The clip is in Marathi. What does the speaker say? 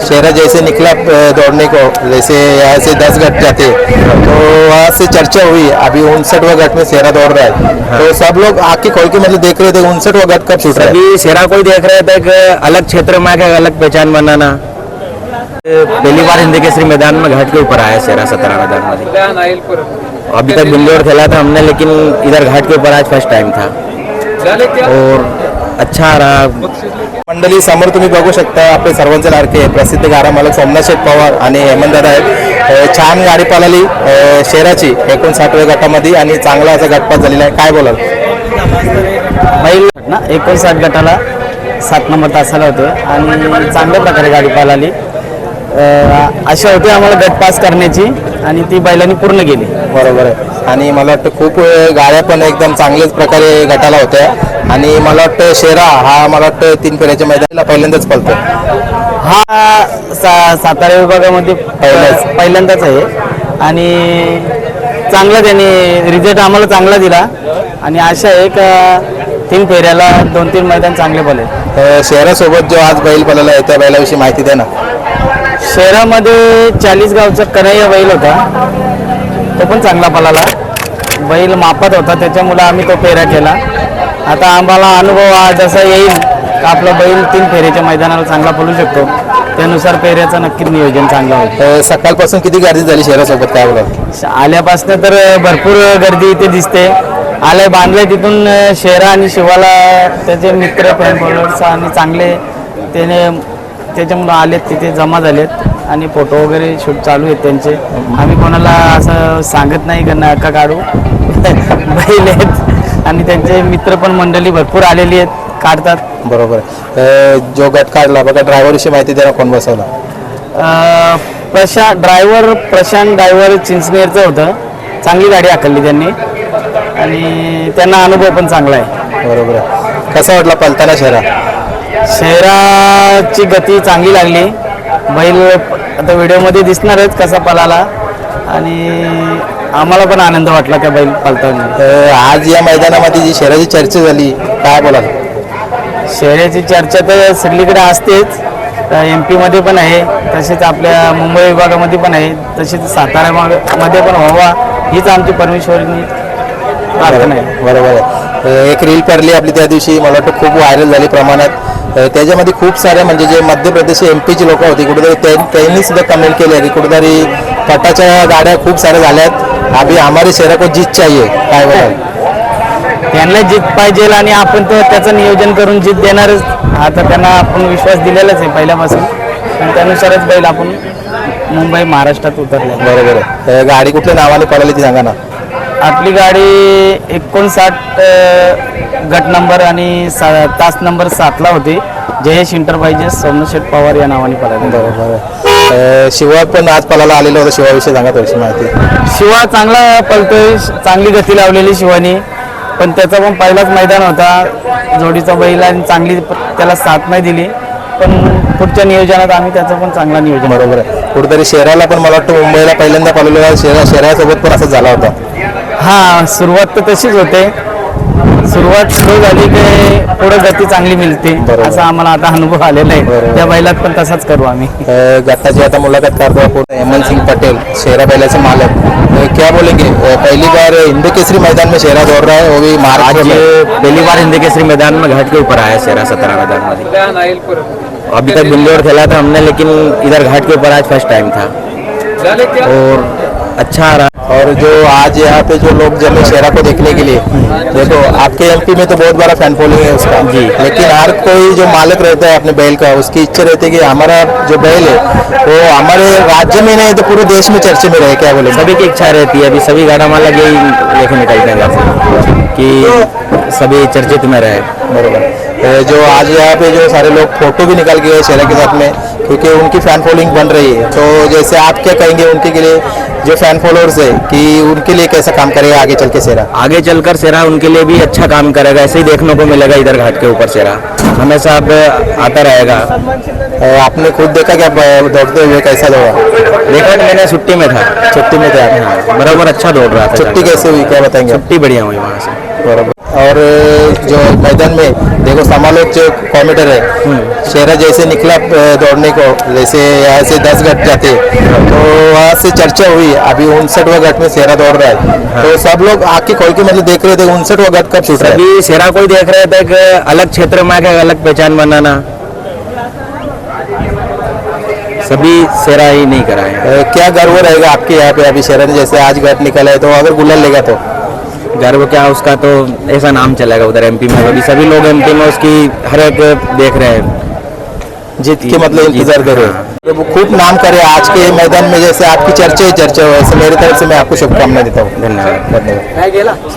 शेरा जैसे निकला दौड़ने को जैसे यहाँ से दस घट जाते। तो वहाँ से चर्चा हुई अभी उनसठवा गट में शेरा दौड़ रहा है। हाँ। तो सब लोग आके खोल के मतलब देख रहे थे उनसठवा गट कब छूट रहा है। सभी शेरा को देख रहे थे कि अलग क्षेत्र में आके अलग पहचान बनाना। पहली बार हिंदी केसरी मैदान में घाट के ऊपर आया शेरा सत्रह मैदान में। अभी तक बिंदौर खेला था हमने लेकिन इधर घाट के ऊपर आज फ़र्स्ट टाइम था। और अच्छा रहा। मंडळी समोर तुम्ही बघू शकता आपले सर्वांचे लाडके प्रसिद्ध गाडा मालक सोमनाथ शेठ पवार आणि हेमंत दादा आहेत छान गाडी पळाली. अ, शेराची एकोणसाठव्या गटामध्ये आणि चांगला असा गटपात झालेला आहे. काय बोलाल? बैल ना एकोणसाठ गटाला सात नंबर तासाला होते आणि चांगल्या प्रकारे गाडी पालाली अशा होती आम्हाला गट पास करण्याची आणि ती बैलांनी पूर्ण केली. बरोबर आहे. आणि मला वाटतं खूप गाड्या पण एकदम चांगल्याच प्रकारे गटाला होत्या. आणि मला वाटतं शेरा हा मला वाटतं तीन फेऱ्याच्या मैदानाला पहिल्यांदाच पळतो हा सा सातारा विभागामध्ये पहिलाच. पहिल्यांदाच आहे. आणि चांगला त्याने रिझल्ट आम्हाला चांगला दिला. आणि आशा आहे का तीन फेऱ्याला दोन तीन मैदान चांगले पडले. अ, शेरासोबत जो आज बैल पळाला आहे त्या बैलाविषयी माहिती द्या ना. शहरामध्ये चाळीस गावचा कन्हैया बैल होता. तो पण चांगला पळाला. बैल मापात होता त्याच्यामुळे आम्ही तो फेरा केला. आता आम्हाला अनुभव हा जसा येईल का आपला बैल तीन फेऱ्याच्या मैदानाला चांगला पळू शकतो त्यानुसार फेऱ्याचं नक्कीच नियोजन चांगलं होईल. अ, सकाळपासून किती गर्दी झाली शेरासोबत काय बोलाल? आल्यापासून तर भरपूर गर्दी इथे दिसते. आलंय बांधलंय तिथून शेरा आणि शिवाला त्याचे मित्र फॅन फॉलोअर्स आणि चांगले त्याने त्याच्यामुळं आलेत तिथे जमा झालेत. आणि फोटो वगैरे शूट चालू आहेत त्यांचे. आम्ही कोणाला असं सांगत नाही का नका काढू. बैल आहेत. आणि त्यांचे मित्र पण मंडळी भरपूर आलेली आहेत काढतात. बरोबर आहे. अ, जो गट काढला बघा ड्रायव्हरविषयी माहिती द्या ना कोण बसवला. अं, प्रशांत ड्रायव्हर प्रशांत ड्रायव्हर चिंचनेरचं होतं. चांगली गाडी हाकलली त्यांनी. आणि त्यांना अनुभव पण चांगला आहे. बरोबर आहे. कसा वाटला पलताना शेरा? शहराची गती चांगली लागली. बैल आता व्हिडिओमध्ये दिसणारच कसा पळाला. आणि आम्हाला पण आनंद वाटला त्या बैल पळताना. अ, आज या मैदानामध्ये जी शेराची चर्चा झाली काय बोलाल? शहराची चर्चा तर सगळीकडे असतेच. एम पीमध्ये पण आहे तसेच आपल्या मुंबई विभागामध्ये पण आहे तसेच सातारा मा- मध्ये पण व्हावा हीच आमची परमेश्वरीनी प्रार्थना आहे. बरोबर आहे. एक रील पडली आपली त्या दिवशी मला वाटतं खूप व्हायरल झाली प्रमाणात. त्याच्यामध्ये खूप सारे म्हणजे जे मध्य प्रदेश एम पीची लोक होती कुठेतरी त्यां- त्यांनी सुद्धा कमेंट केली की कुठेतरी पटाच्या गाड्या खूप साऱ्या झाल्यात. अभी हमारे शहरा को जीत चाहिए काय बोलाल? त्यांना जीत पाहिजे आणि आपण तर त्याचं नियोजन करून जीत देणारच. आता त्यांना आपण विश्वास दिलेलाच आहे पहिल्यापासून. आणि त्यानुसारच बैल आपण मुंबई महाराष्ट्रात उतरले. बरोबर आहे. गाडी कुठल्या नावाने पळाली ती सांगा ना. आपली गाडी एकोणसाठ गट नंबर आणि सा तास नंबर सातला होती. जयेश इंटरप्राइजेस सोमनाथ शेठ पवार या नावाने पळाली. बरोबर शिवा पण आज पळायला आलेला होता. शिवाविषयी सांगा थोडीशी माहिती. शिवा चांगला पळतोय चांगली गती लावलेली शिवानी. पण त्याचा पण पहिलाच मैदान होता. जोडीचा बैल आणि चांगली त्याला साथ नाही दिली. पण पुढच्या नियोजनात आम्ही त्याचं पण चांगला नियोजन बरोबर आहे. कुठेतरी शहराला पण मला वाटतं मुंबईला पहिल्यांदा पळवलेला शहरा शहरासोबत पण असं झाला होता. हा सुरुवात तर तशीच होते. सुरुवात सुरू झाली की पुढे गती चांगली मिळते. बरोबर. असा आम्हाला आता अनुभव आलेला आहे. बरोबर. त्या बैलात पण तसाच करू आम्ही. अ, गटाची आता मुलाखत करतो आपण. हेमंत सिंह पटेल शेरा बैलाचे मालक. अ, क्या बोलेंगे? अ, पहली बार हिंदी केसरी मैदान में शेरा दौड़ रहा है वो भी आज महाराष्ट्र में पहली बार हिंदी केसरी मैदान में घाट के ऊपर आया शेरा सत्रह मैदान में अभी तक बिंदौर खेला था हमने लेकिन इधर घाट के ऊपर आज फर्स्ट टाइम था। और अच्छा रहा। और जो आज यहाँ पे जो लोग जमे शेरा को देखने के लिए देखो आपके एमपी में तो बहुत बड़ा फ़ैन फॉलोइंग है उसका। जी। लेकिन हर कोई जो मालिक रहता है अपने बैल का उसकी इच्छा रहती है कि हमारा जो बैल है वो हमारे राज्य में नहीं तो पूरे देश में चर्चे में रहे क्या बोले? सभी की इच्छा रहती है अभी सभी गाड़ा मालक यही लेके निकलते हैं कि सभी चर्चित में रहे बरोबर। अ, जो आज यहाँ पे जो सारे लोग फ़ोटो भी निकाल के गए शेरा के साथ में क्योंकि उनकी फ़ैन फॉलोइंग बन रही है। तो जैसे आप क्या कहेंगे उनके के लिए जो फ़ैन फॉलोअर्स है कि उनके लिए कैसा काम करेगा आगे चल के सेरा? आगे चलकर सेरा उनके लिए भी अच्छा काम करेगा ऐसे ही देखने को मिलेगा इधर घाट के ऊपर सेरा। हमेशा अब आता रहेगा। और आपने खुद देखा क्या दौड़ते हुए कैसा दौड़ा? देखा मैंने छुट्टी में था। छुट्टी में था हाँ, बराबर अच्छा दौड़ रहा था छुट्टी कैसे हुई क्या बताएँगे छुट्टी बढ़िया हुई वहाँ से। बरोबर। और जो मैदान में देखो समालोक जो कॉमीटर है शेरा जैसे निकला दौड़ने को जैसे यहाँ से दस घट जाते तो वहाँ से चर्चा हुई। अभी उनसठवा घट में शेरा दौड़ रहा है। तो सब लोग आके खोल के मतलब देख रहे थे उनसठवा घट कब छूट रहा है। सभी शेरा को ही देख रहे थे कि अलग क्षेत्र में आके अलग पहचान बनाना। सभी शेरा ही नहीं कराए। अ, क्या गर्व रहेगा आपके यहाँ पे? अभी शेरा जैसे आज घट निकला है तो अगर गुलाल लेगा तो। गर्व क्या उसका तो ऐसा नाम चलेगा उधर एमपी में अभी सभी लोग एमपी में उसकी हर एक देख रहे हैं। जीत के मतलब इंतज़ार करो रहे तो वो खूब नाम करे आज के मैदान में जैसे आपकी चर्चा ही चर्चा हो ऐसे मेरी तरफ़ से मैं आपको शुभकामना देता हूँ। धन्यवाद। धन्यवाद।